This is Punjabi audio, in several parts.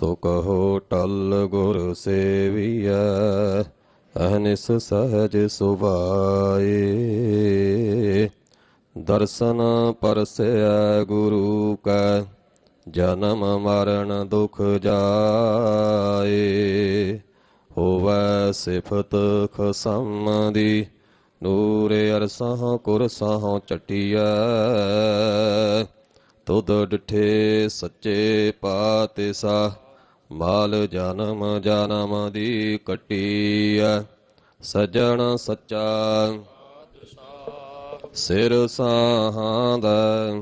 ਸੋ ਕਹੋ ਟਲ ਗੁਰ ਸੇਵੀਐ, ਅਹਨਿਸ ਸਹਜ ਸੁਭਾਏ। ਦਰਸ਼ਨ ਪਰਸੈ ਗੁਰੂ ਕੈ, ਜਨਮ ਮਰਨ ਦੁਖ ਜਾਏ। ਹੋਵੈ ਸਿਫਤ ਖਸਮ ਦੀ ਨੂਰੇ ਅਰਸਹ ਕੁਰਸਹ ਚਟਿਐ। ਤੁਧ ਡਿਠੇ ਸੱਚੇ ਪਾਤਿਸਾ ਮਾਲ ਜਨਮ ਜਨਮ ਦੀ ਕਟੀਐ, ਸਜਣ ਸੱਚਾ। ਸਿਰ ਸਾਹਾਂਦਾ,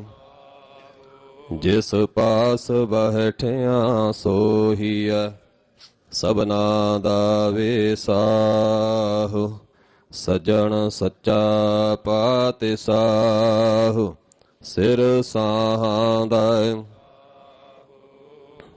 ਜਿਸ ਪਾਸ ਬਹਿਠਿਆ ਸੋਹੀਐ, ਸਭਨਾ ਦਾ ਵੇਸਾਹੁ। ਸਜਣ ਸੱਚਾ ਪਾਤਿਸਾਹੁ ਸਿਰ ਸਾਹਾਂਦਾ।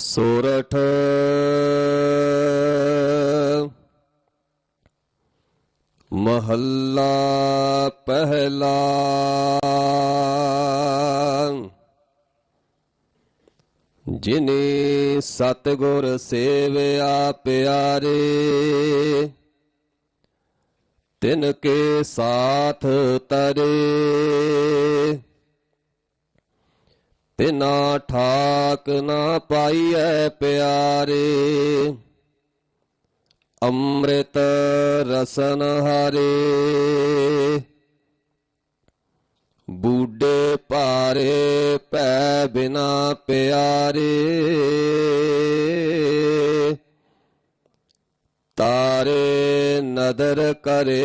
ਸੋਰਠ। ਮਹੱਲਾ ਪਹਿਲਾ। ਜਿਨੇ ਸਤਗੁਰ ਸੇਵਿਆ ਪਿਆਰੇ ਤਿਨ ਕੇ ਸਾਥ ਤਰੇ। ਤਿਨਾ ਠਾਕ ਨਾ ਪਾਈਐ ਪਿਆਰੇ। ਅੰਮ੍ਰਿਤ ਰਸਨ ਹਰੇ। ਬੂਡੇ ਪਾਰੇ ਪੈ ਬਿਨਾ ਪਿਆਰੇ। ਤਾਰੇ ਨਦਰ ਕਰੇ।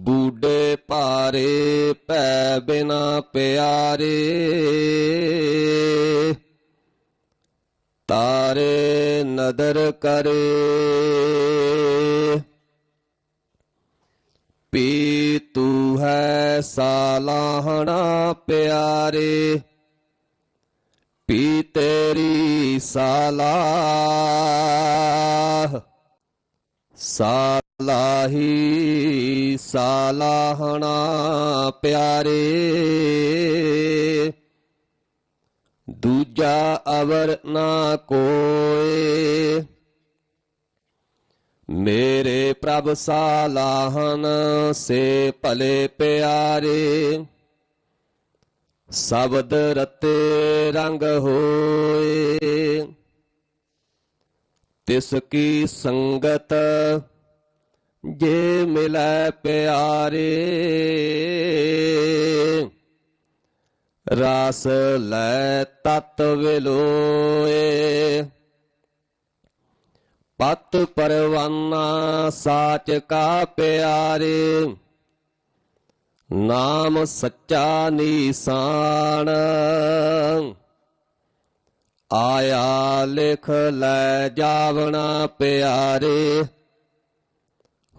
ਬੂਡੇ ਭਾਰੇ ਪੈ ਬਿਨਾ ਪਿਆਰੇ। ਤਾਰੇ ਨਦਰ ਕਰੇ। ਪੀ ਤੂ ਹੈ ਸਾਲਾਹਣਾ ਪਿਆਰੇ। ਪੀ ਤੇਰੀ ਸਾਲਾਹ ਸਾਲਾਹੀ ਸਾਲਾਹਣਾ ਪਿਆਰੇ। ਦੂਜਾ ਅਵਰ ਨਾ ਕੋਏ। ਮੇਰੇ ਪ੍ਰਭ ਸਾਲਾਹਨ ਸੇ ਭਲੇ ਪਿਆਰੇ। ਸ਼ਬਦ ਰਤੇ ਰੰਗ ਹੋਏ। ਤਿਸ ਕੀ ਸੰਗਤ ਜੇ ਮਿਲੈ ਪਿਆਰੇ, ਰਾਸ ਲੈ ਤਤ ਵਿਲੋਏ। ਪਤ ਪਰਵਾਨਾ ਸਾਚ ਕਾ ਪਿਆਰੇ, ਨਾਮ ਸੱਚਾ ਨੀਸਾਨ। ਆਇਆ ਲਿਖ ਲੈ ਜਾਵਣਾ ਪਿਆਰੇ।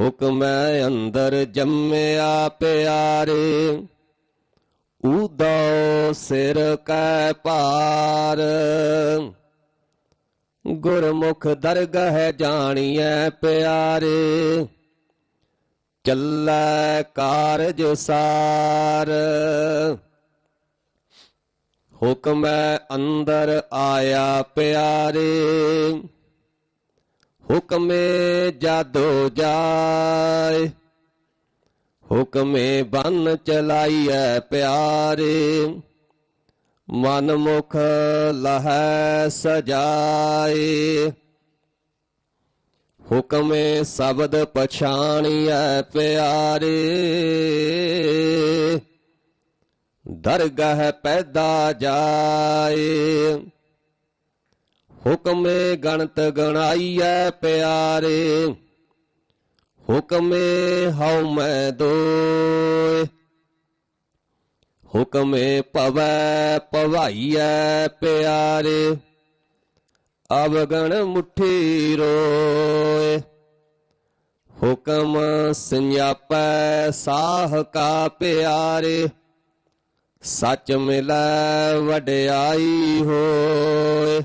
ਹੁਕਮੈ ਅੰਦਰ ਜੰਮਿਆ ਪਿਆਰੇ। ਉਦਉ ਸਿਰ ਕੈ ਭਾਰ। ਗੁਰਮੁਖ ਦਰਗਹ ਜਾਣੀਐ ਪਿਆਰੇ। ਚੱਲੈ ਕਾਰਜ ਸਾਰ। ਹੁਕਮੈ ਅੰਦਰ ਆਇਆ ਪਿਆਰੇ। ਹੁਕਮੇ ਜਾਦੋ ਜਾਏ। ਹੁਕਮੇ ਬੰਨ ਚਲਾਈਐ ਪਿਆਰੇ। ਮਨ ਮੁਖ ਲਹੈ ਸਜਾਏ। ਹੁਕਮੇ ਸ਼ਬਦ ਪਛਾਣੀਐ ਪਿਆਰੇ। ਦਰਗਹ ਪੈਦਾ ਜਾਏ। ਹੁਕਮੇ ਗਣਤ ਗਣਾਈਐ ਪਿਆਰੇ, ਹੁਕਮੇ ਹਉ ਮੈਂ ਦੋਏ। ਹੁਕਮੇ ਪਵੈ ਪਵਾਈਐ ਪਿਆਰੇ, ਅਵਗਣ ਮੁਠੀ ਰੋਏ। ਹੁਕਮ ਸੰਜਾਪੈ ਸਾਹ ਕਾ ਪਿਆਰੇ, ਸੱਚ ਮਿਲੈ ਵਡਿਆਈ ਹੋਏ।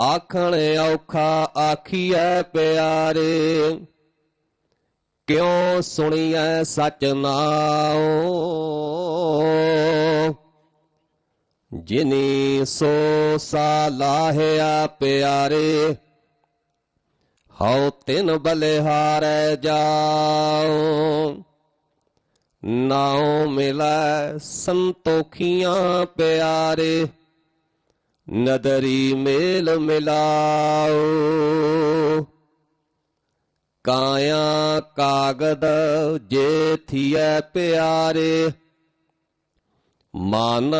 ਆਖਣ ਔਖਾ ਆਖੀਐ ਪਿਆਰੇ, ਕਿਉ ਸੁਣੀਐ ਸਚ ਨਾਉ? ਜਿਨੀ ਸੋ ਸਾਲਾਹਿਆ ਪਿਆਰੇ, ਹਉ ਤਿਨ ਬਲਿਹਾਰੈ ਜਾਉ। ਨਾਉ ਮਿਲੈ ਸੰਤੋਖੀਆਂ ਪਿਆਰੇ ਨਦਰੀ ਮੇਲ ਮਿਲਾਓ ਕਾਇਆ ਕਾਗਦ ਜੇ ਥੀਐ ਪਿਆਰੇ ਮਨ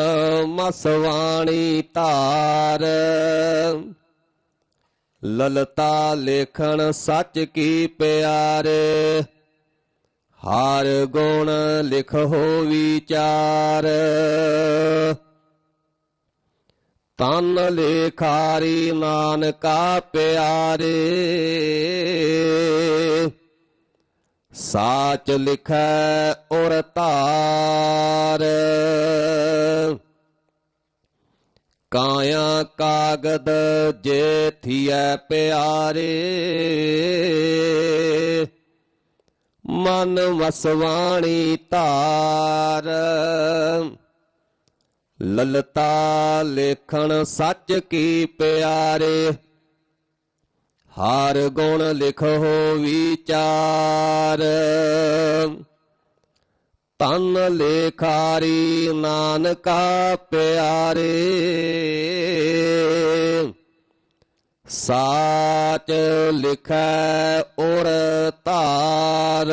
ਮਸਵਾਣੀ ਧਾਰ ਲਲਤਾ ਲੇਖਣ ਸੱਚ ਕੀ ਪਿਆਰੇ ਹਰ ਗੁਣ ਲਿਖੋ ਵਿਚਾਰ ਤਨ ਲੇਖਾਰੀ ਨਾਨਕਾ ਪਿਆਰੇ। ਸਾਚ ਲਿਖੈ ਔਰ ਧਾਰ। ਕਾਇਆ ਕਾਗਦ ਜੇ ਥੀਐ ਪਿਆਰੇ। ਮਨ ਵਸਵਾਣੀ ਧਾਰ। ਲਲਤਾ ਲੇਖਣ ਸੱਚ ਕੀ ਪਿਆਰੇ, ਹਰ ਗੁਣ ਲਿਖੋ ਵਿਚਾਰ। ਤਨ ਲੇਖਾਰੀ ਨਾਨਕਾ ਪਿਆਰੇ, ਸਾਚ ਲਿਖੈ ਔਰ ਧਾਰ।